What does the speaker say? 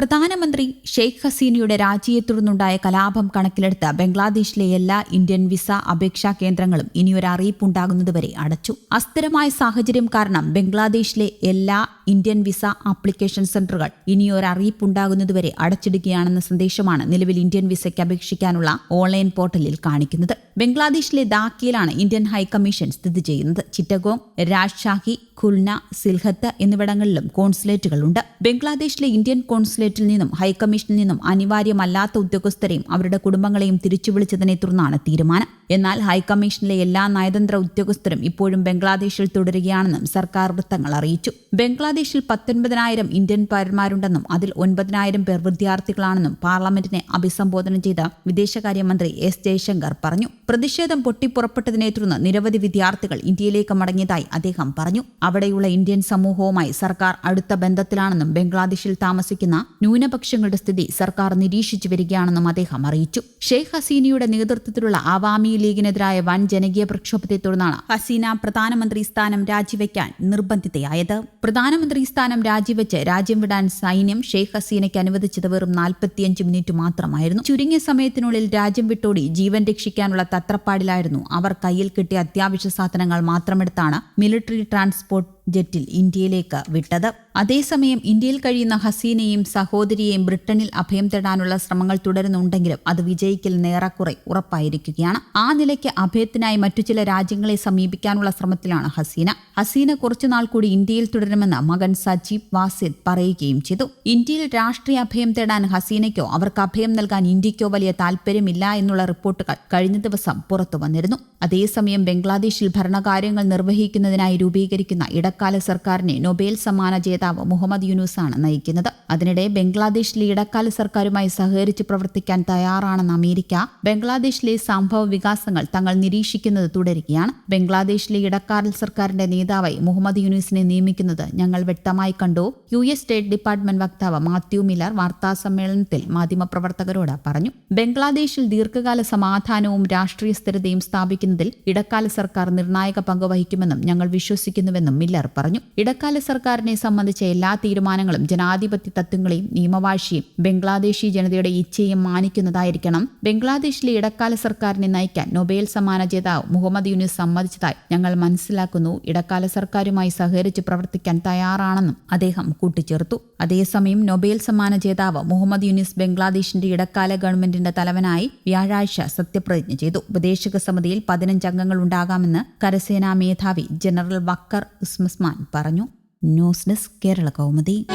പ്രധാനമന്ത്രി ഷെയ്ഖ് ഹസീനയുടെ രാജിയെ തുടർന്നുണ്ടായ കലാപം കണക്കിലെടുത്ത് ബംഗ്ലാദേശിലെ എല്ലാ ഇന്ത്യൻ വിസ അപേക്ഷാ കേന്ദ്രങ്ങളും ഇനിയൊരു അറിയിപ്പുണ്ടാകുന്നതുവരെ അടച്ചു. അസ്ഥിരമായ സാഹചര്യം കാരണം ബംഗ്ലാദേശിലെ എല്ലാ ഇന്ത്യൻ വിസ ആപ്ലിക്കേഷൻ സെന്ററുകൾ ഇനിയൊരു അറിയിപ്പുണ്ടാകുന്നതുവരെ അടച്ചിടുകയാണെന്ന സന്ദേശമാണ് നിലവിൽ ഇന്ത്യൻ വിസയ്ക്ക് അപേക്ഷിക്കാനുള്ള ഓൺലൈൻ പോർട്ടലിൽ കാണിക്കുന്നത്. ബംഗ്ലാദേശിലെ ധാക്കയിലാണ് ഇന്ത്യൻ ഹൈക്കമ്മീഷൻ സ്ഥിതി ചെയ്യുന്നത്. ചിറ്റഗോങ് രാജ്ഷാഹി ഖുൽന സിൽഹത്ത് എന്നിവിടങ്ങളിലും കോൺസുലേറ്റുകളുണ്ട്. ബംഗ്ലാദേശിലെ ഇന്ത്യൻ കോൺസുലേറ്റിൽ നിന്നും ഹൈക്കമ്മീഷനിൽ നിന്നും അനിവാര്യമല്ലാത്ത ഉദ്യോഗസ്ഥരെയും അവരുടെ കുടുംബങ്ങളെയും തിരിച്ചുവിളിച്ചതിനെ തുടർന്നാണ് തീരുമാനം. എന്നാൽ ഹൈക്കമ്മീഷനിലെ എല്ലാ നയതന്ത്ര ഉദ്യോഗസ്ഥരും ഇപ്പോഴും ബംഗ്ലാദേശിൽ തുടരുകയാണെന്നും സർക്കാർ വൃത്തങ്ങൾ അറിയിച്ചു. ബംഗ്ലാദേശിൽ പത്തൊൻപതിനായിരം ഇന്ത്യൻ പൗരന്മാരുണ്ടെന്നും അതിൽ ഒൻപതിനായിരം പേർ വിദ്യാർത്ഥികളാണെന്നും പാർലമെന്റിനെ അഭിസംബോധന ചെയ്ത വിദേശകാര്യമന്ത്രി എസ് ജയശങ്കർ പറഞ്ഞു. പ്രതിഷേധം പൊട്ടിപ്പുറപ്പെട്ടതിനെ തുടർന്ന് നിരവധി വിദ്യാർത്ഥികൾ ഇന്ത്യയിലേക്ക് മടങ്ങിയതായി അദ്ദേഹം പറഞ്ഞു. അവിടെയുള്ള ഇന്ത്യൻ സമൂഹവുമായി സർക്കാർ അടുത്ത ബന്ധത്തിലാണെന്നും ബംഗ്ലാദേശിൽ താമസിക്കുന്ന ന്യൂനപക്ഷങ്ങളുടെ സ്ഥിതി സർക്കാർ നിരീക്ഷിച്ചു വരികയാണെന്നും അദ്ദേഹം അറിയിച്ചു. ഷെയ്ഖ് ഹസീനയുടെ നേതൃത്വത്തിലുള്ള ആവാമി ലീഗിനെതിരായ വൻ ജനകീയ പ്രക്ഷോഭത്തെ തുടർന്നാണ് ഹസീന പ്രധാനമന്ത്രി സ്ഥാനം രാജിവെക്കാൻ നിർബന്ധിതയായത്. പ്രധാനമന്ത്രി സ്ഥാനം രാജിവെച്ച് രാജ്യം വിടാൻ സൈന്യം ഷെയ്ഖ് ഹസീനയ്ക്ക് അനുവദിച്ചത് വെറും നാൽപ്പത്തിയഞ്ച് മിനിറ്റ് മാത്രമായിരുന്നു. ചുരുങ്ങിയ സമയത്തിനുള്ളിൽ രാജ്യം വിട്ടോടി ജീവൻ രക്ഷിക്കാനുള്ള തത്രപ്പാടിലായിരുന്നു. അവർ കയ്യിൽ കിട്ടിയ അത്യാവശ്യ സാധനങ്ങൾ മാത്രമെടുത്താണ് മിലിറ്ററി ട്രാൻസ്പോർട്ട് ജെറ്റിൽ ഇന്ത്യയിലേക്ക് വിട്ടത്. അതേസമയം ഇന്ത്യയിൽ കഴിയുന്ന ഹസീനയും സഹോദരിയെയും ബ്രിട്ടനിൽ അഭയം തേടാനുള്ള ശ്രമങ്ങൾ തുടരുന്നുണ്ടെങ്കിലും അത് വിജയിക്കൽ നേറെക്കുറെ ഉറപ്പായിരിക്കുകയാണ്. ആ നിലയ്ക്ക് അഭയത്തിനായി മറ്റു ചില രാജ്യങ്ങളെ സമീപിക്കാനുള്ള ശ്രമത്തിലാണ് ഹസീന. ഹസീന കുറച്ചുനാൾ കൂടി ഇന്ത്യയിൽ തുടരുമെന്ന് മകൻ സജീബ് വാസിദ് പറയുകയും ചെയ്തു. ഇന്ത്യയിൽ രാഷ്ട്രീയ അഭയം തേടാൻ ഹസീനയ്ക്കോ അവർക്ക് അഭയം നൽകാൻ ഇന്ത്യയ്ക്കോ വലിയ താൽപ്പര്യമില്ല എന്നുള്ള റിപ്പോർട്ടുകൾ കഴിഞ്ഞ ദിവസം പുറത്തു വന്നിരുന്നു. അതേസമയം ബംഗ്ലാദേശിൽ ഭരണകാര്യങ്ങൾ നിർവഹിക്കുന്നതിനായി രൂപീകരിക്കുന്ന ഇടക്കാല സർക്കാരിനെ നൊബേൽ സമ്മാന ജേതാവ് മുഹമ്മദ് യൂനുസാണ് നയിക്കുന്നത്. അതിനിടെ ബംഗ്ലാദേശിലെ ഇടക്കാല സർക്കാരുമായി സഹകരിച്ച് പ്രവർത്തിക്കാൻ തയ്യാറാണെന്ന് അമേരിക്ക ബംഗ്ലാദേശിലെ സംഭവ വികാസങ്ങൾ തങ്ങൾ നിരീക്ഷിക്കുന്നത് തുടരുകയാണ്. ബംഗ്ലാദേശിലെ ഇടക്കാല സർക്കാരിന്റെ നേതാവായി മുഹമ്മദ് യൂനുസിനെ നിയമിക്കുന്നത് ഞങ്ങൾ വ്യക്തമായി കണ്ടു. യു എസ് സ്റ്റേറ്റ് ഡിപ്പാർട്ട്മെന്റ് വക്താവ് മാത്യു മില്ലർ വാർത്താ സമ്മേളനത്തിൽ മാധ്യമപ്രവർത്തകരോട് പറഞ്ഞു. ബംഗ്ലാദേശിൽ ദീർഘകാല സമാധാനവും രാഷ്ട്രീയ സ്ഥിരതയും സ്ഥാപിക്കുന്നതിൽ ഇടക്കാല സർക്കാർ നിർണായക പങ്ക് വഹിക്കുമെന്നും ഞങ്ങൾ വിശ്വസിക്കുന്നുവെന്നും മില്ലർ പറഞ്ഞു. ഇടക്കാല സർക്കാരിനെ സംബന്ധിച്ച എല്ലാ തീരുമാനങ്ങളും ജനാധിപത്യ തത്വങ്ങളെയും നിയമവാഴ്ചയും ബംഗ്ലാദേശി ജനതയുടെ ഇച്ഛയും മാനിക്കുന്നതായിരിക്കണം. ബംഗ്ലാദേശിലെ ഇടക്കാല സർക്കാരിനെ നയിക്കാൻ നൊബേൽ സമ്മാന ജേതാവ് മുഹമ്മദ് യൂനിസ് സമ്മതിച്ചതായി ഞങ്ങൾ മനസ്സിലാക്കുന്നു. ഇടക്കാല സർക്കാരുമായി സഹകരിച്ച് പ്രവർത്തിക്കാൻ തയ്യാറാണെന്നും അദ്ദേഹം കൂട്ടിച്ചേർത്തു. അതേസമയം നൊബേൽ സമ്മാന ജേതാവ് മുഹമ്മദ് യൂനിസ് ബംഗ്ലാദേശിന്റെ ഇടക്കാല ഗവൺമെന്റിന്റെ തലവനായി വ്യാഴാഴ്ച സത്യപ്രതിജ്ഞ ചെയ്തു. ഉപദേശക സമിതിയിൽ പതിനഞ്ച് അംഗങ്ങൾ ഉണ്ടാകാമെന്ന് കരസേനാ മേധാവി ജനറൽ വക്കർ ഉസ്മാൻ പറഞ്ഞു. News desk Kerala Kaumudi.